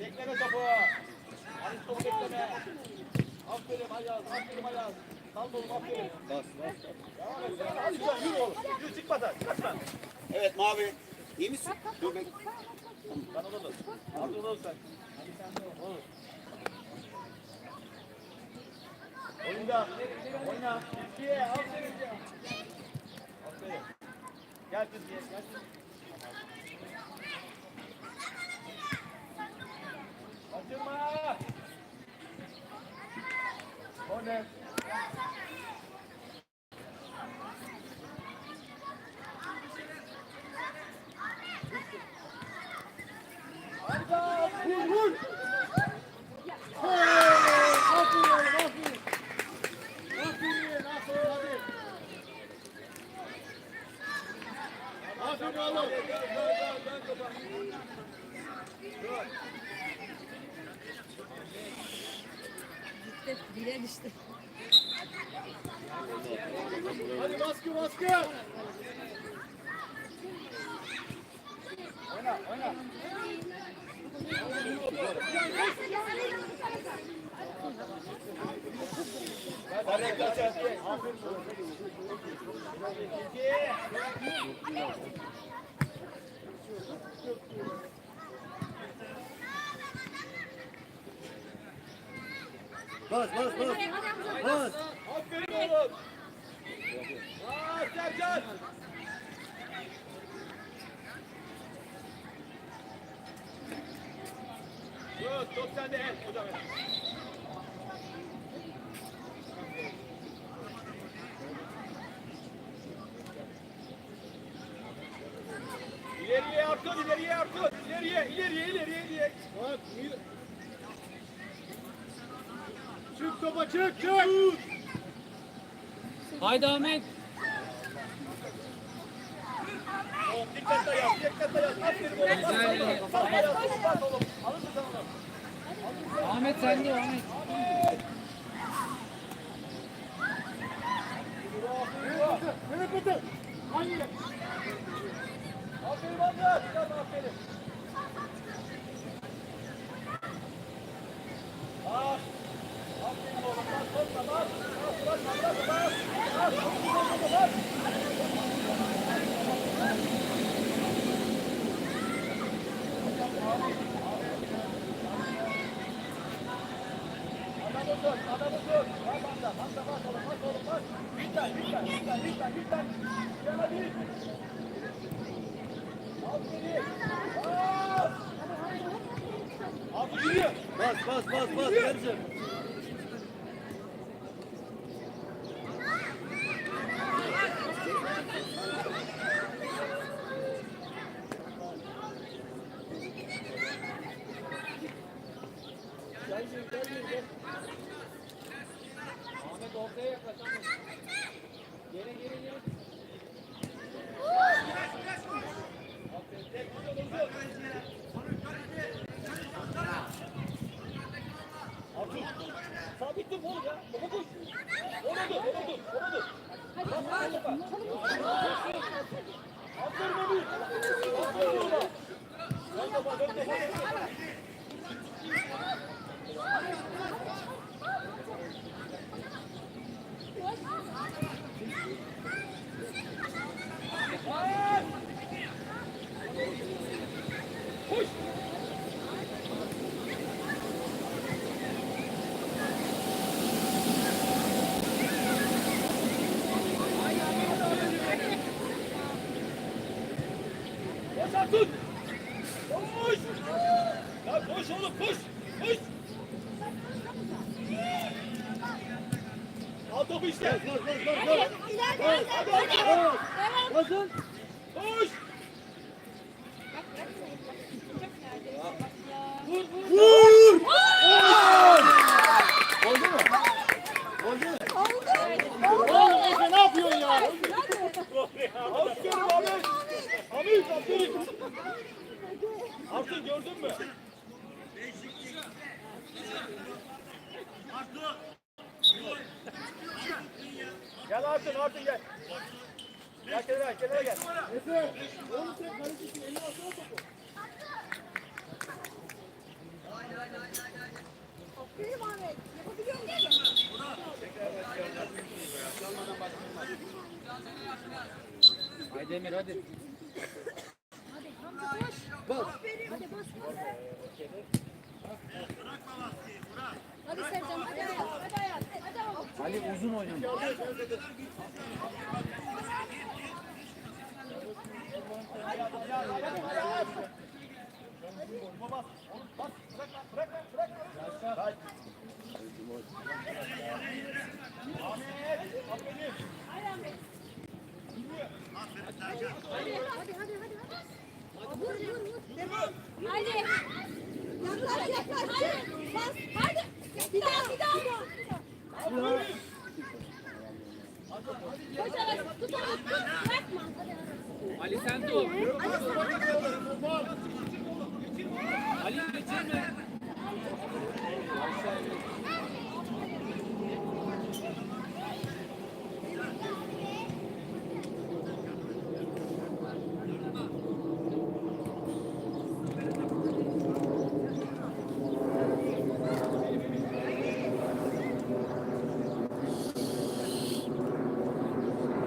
Bekleme topu. Ali topu bekleme. Aferin Ayaz, aferin Ayaz. Sal oğlum aferin. Bas bas. Devam et. Hadi sen yürü oğlum. Yürü çıkmadan. Kaçma. Evet mavi. İyi misin? Dur bek. Sen onu dur. Hadi onu sen. Olur. Oyunda. Oyna. İkiye. Aferin. Aferin. Gel kız gel. Gel kız. Kaçırma. O ne? Hayda. Vur vur. Hey, Aferin oğlum aferin. Aferin aferin hadi. Aferin oğlum. Dön dön dön dön topa. Dur. Gitti. Dile düştü. Hadi baskı baskı. Oyna oyna. Bas bas bas. Bas. Aferin oğlum. Aa, Sercan. Dur, top sende. Hocam el. İleriye Artur, ileriye. İleriye, ileriye, ileriye. Bak, Çık topa çık, çık. Haydi Ahmet. Dikkatle yap, dikkatle yap. Aferin oğlum. Güzel. Bas oğlum. Alın mı sen onu? Ahmet Ahmet. Mehmet Batı. Hangi? Aferin Ahmet. Tamam aferin. Bas. Aferin oğlum. Bas, bas, bas. Bas, bas, bas, bas. Bas, bas, bas, bas. Adamı tut, adamı tut. Bas bas bas bas. Lütfen, lütfen, lütfen, lütfen, lütfen. Gel hadi. Aferin. Bas. Abi gidiyor. Bas bas bas bas. Vereceğim. Ahmet ortaya yaklaş Ahmet. Geri geri geri. Aferin, tek uzun, uzun. Artur, sabit dur oğlum ya. Topa koş. Ona dur, ona dur, ona dur. Bas, bas, bas. Aferin Emir. Aferin oğlum. Dön topa, dön topa, Artun. Koş. Ya koş oğlum koş. Koş. Al topu işte. Bas bas bas bas. Hadi Artun. Basın. Koş. Vur vur. Vur. Oldu mu? Oldu mu? Oğlum Efe ne yapıyorsun ya? Aferin Ahmet. Ahmet aferin. Artun gördün mü? Gel Artun, Artun gel. Gel kenara, kenara gel. Efe, oğlum sen kalecisin, elini alsana topu. Haydi, haydi, haydi, haydi. Aferin Ahmet, yapabiliyor musun? Tekrar başlayalım. Başlanmadan başlayalım. Haydi Emir, hadi. Hadi Hamza koş. Bas. Hadi bas. Hadi bas. Ee, Sercan hadi hayat. Hadi hayat. Hadi oğlum. Ali uzun oynayın. Hadi hadi hadi hadi. Vur vur vur. Devam. Hadi. Yaklaş. Hadi. Bas. Hadi. Bir daha bir daha. Ali sen dur. Ali geçirme.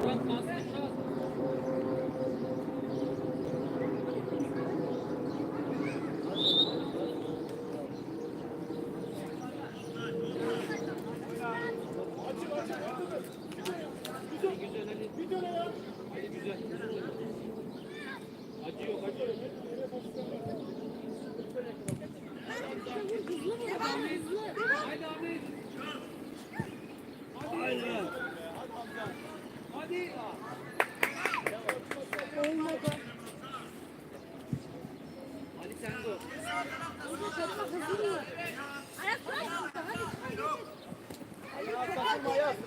Murat pas pas. Güzel Ali. Ali güzel. Acıyor, acıyor. Hızlı vur. Devam hızlı. Haydi Ahmet. Hadi. Hadi. Olmadı. Ali sen dur. Çok hızlı vur. Ayak bırak. Hadi.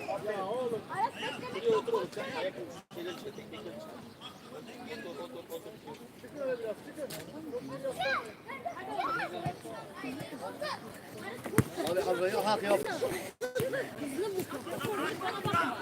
Hadi. Ya oğlum. Ayak bekle. Buraya otur oğlum. Sen ayak şeyleri çıkar. Tek tek Çıkın öyle biraz. Çıkın. Abi Azra'yı hak. Hızlı vur. Bana bakma.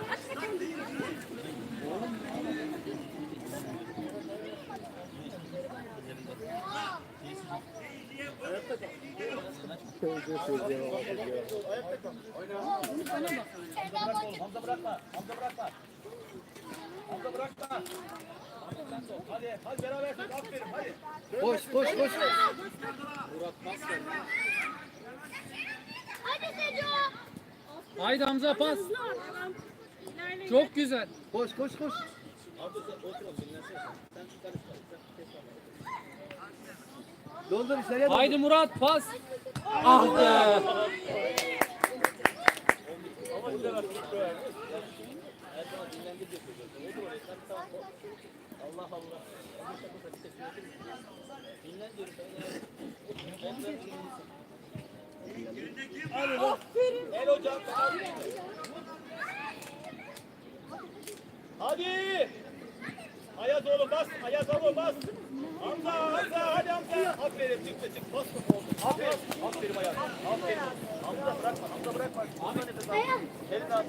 Aç bakalım. Hamza bırakma. Hamza bırakma. Hamza bırakma. Hadi. Hadi beraber. Aferin. Hadi. Koş koş koş. Murat pas ver. Hadi Seco. Haydi Hamza pas. Çok güzel. Koş koş koş. Hamza sen otur oğlum. Dinlensene. Sen. Sen kes Doldur içeriye doldur. Haydi Murat pas. Ah be. Allah Allah. Dinlen diyorum ya. Aferin. El hocam. Hadi. Ayaz oğlum bas. Ayaz oğlum bas. Hamza Hamza hadi Hamza. Aferin çıktı çık. Bas oğlum. Aferin. Aferin Ayaz. Aferin. Hamza bırakma. Hamza bırakma. Hamza nefes al. Elini al.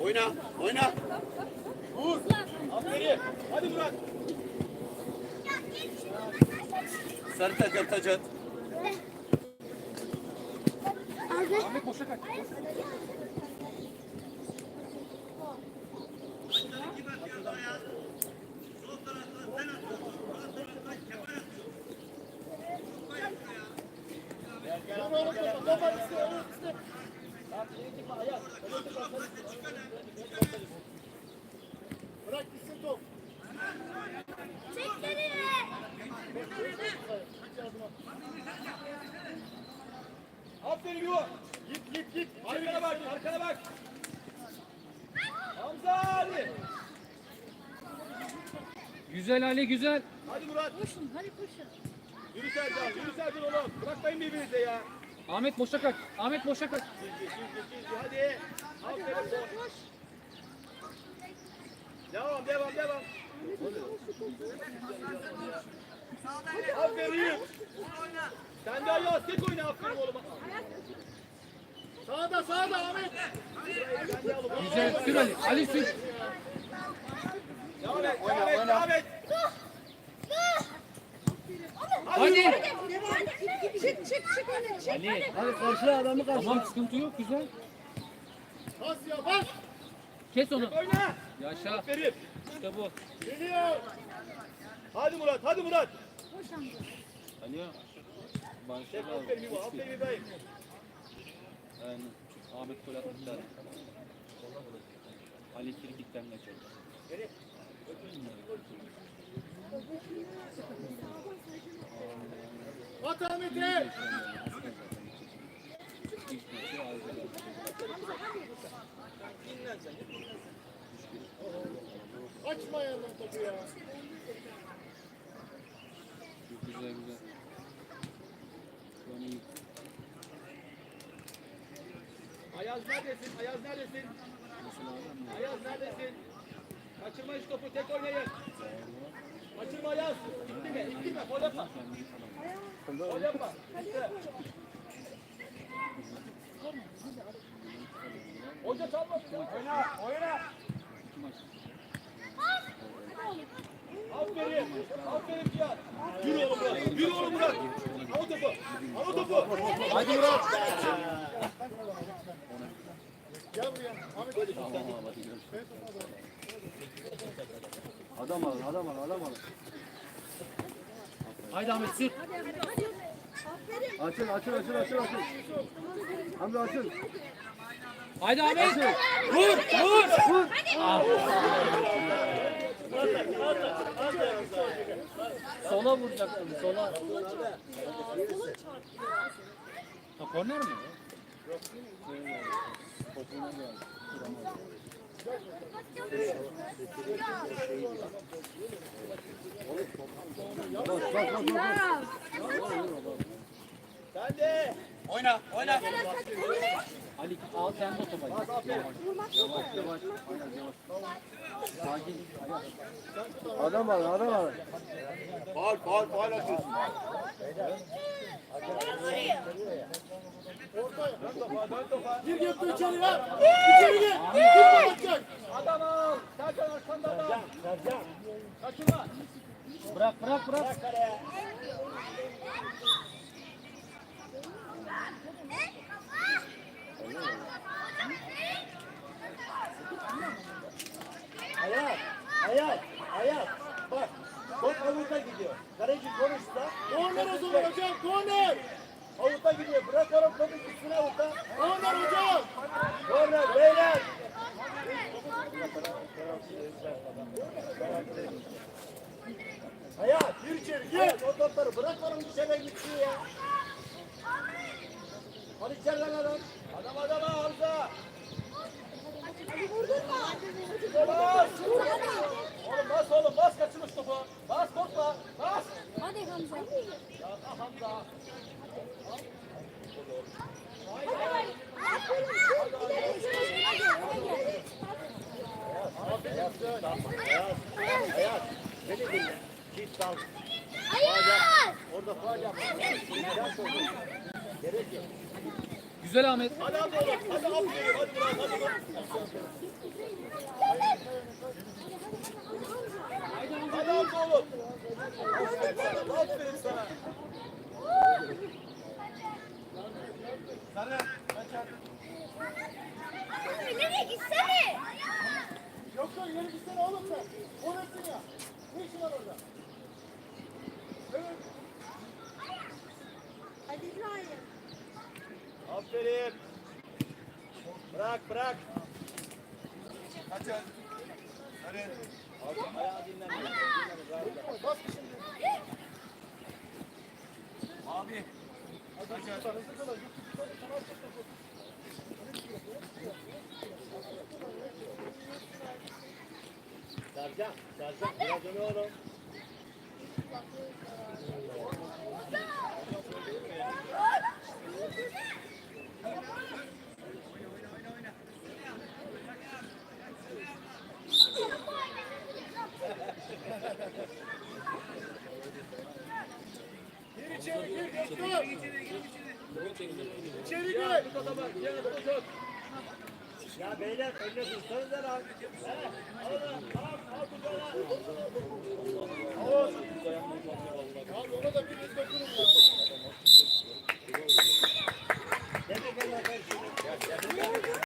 Oyna. Oyna. Vur. Aferin. Hadi Murat. Sarı tacat tacat. Ahmet boşa kaç. Bırak gitsin top. Çek geriye. Aferin Yuva. Git git git. Arkana bak arkana bak. Hamza hadi. Güzel Ali güzel. Hadi Murat. Koşun. Hadi koşun. Yürü Sercan. Yürü Sercan oğlum. Bırakmayın birbirinize ya. Ahmet boşa kaç. Ahmet boşa kaç. Çizgi çizgi çizgi hadi. Aferin. Koş. Devam devam devam. Aferin. Sen de ayağı tek oyna aferin oğlum. Sağda sağda Ahmet. Güzel sür Ali. Ali sür. Devam et. Hadi. Çık çık çık öyle çık. Ali. Hadi karşıla adamı karşıla. Tamam sıkıntı yok güzel. Bas ya bas. Kes onu. Oyna. Yaşa. Aferin. İşte bu. Geliyor. Hadi Murat, hadi Murat. Barış Çek abi. aferin İbo, aferin İbrahim. Aynen. Ahmet gol atmışlar. Ali Kirkik'ten kaçırdı. Geri. At Ahmet'e. İlk maçı aldı. Açma yandan topu ya. Güzel güzel. Ayaz neredesin? Ayaz neredesin? Ayaz neredesin? Kaçırma hiç topu, tek oynayın. Kaçırma Ayaz. İttirme, ittirme, gol yapma. Gol yapma. İşte. Hoca çalmasın. Oyna, oyna. Aferin. Aferin Cihan. Yürü oğlum Murat. Yürü oğlum Murat. Al o topu. Al o topu. Hadi Murat. Gel buraya. Ahmet. Tamam hadi. Adam alın, adam alın, adam alın. Haydi Ahmet sür. Açın, açın, açın, açın, açın. Hamza açın. Haydi Ahmet. Vur vur. Sola vuracaktım sola. Ha korner mi? Topuna geldi. Sen de. Oyna, oyna. Ali al sen de topa. Yavaş, yavaş. Aynen, yavaş. Sakin. Adam alın, adam alın. Faul, faul, faul atıyorsun. Gir götür içeri ya. İçeri gir. Gir bakacak. Adam al. Serkan arkanda adam. Kaçırma. Bırak bırak bırak. Hayat, hayat, hayat. Bak, top avuta gidiyor. Kaleci konuşsa. Korner o zaman hocam, korner. Avuta gidiyor. Bırak oğlum topu gitsin avuta. Korner hocam. Korner, beyler. Hayat, gir içeri, gir. O topları bırak oğlum içeri gitsin ya. Hadi içeriden adam. Adam adama Hamza. Bas. Oğlum bas oğlum bas kaçırmış topu. Bas korkma. Bas. Hadi Hamza. Ya da Hamza. Hayat. Beni dinle. Git dal. Orada faal yap. Gerek yok. Güzel Ahmet. Hadi hadi oğlum. Hadi aferin. Hadi Murat. Hadi Murat. Hadi Hamza oğlum. Aferin sana. Sarı. Kaçar. Nereye gitsene? Yoksa ileri gitsene oğlum sen. Orasın ya. Ne işin var orada? Evet. Hadi İbrahim. Aferin. Bırak bırak. Kaçın. Hadi. Ayağı dinlen. Bas şimdi. Abi. Kaçın. Sercan, Sercan biraz öne oğlum. Gir içeri gir Gökhan. İçeri gir. Ya beyler önüne dursanıza lan. He, alın, al, al kucağına.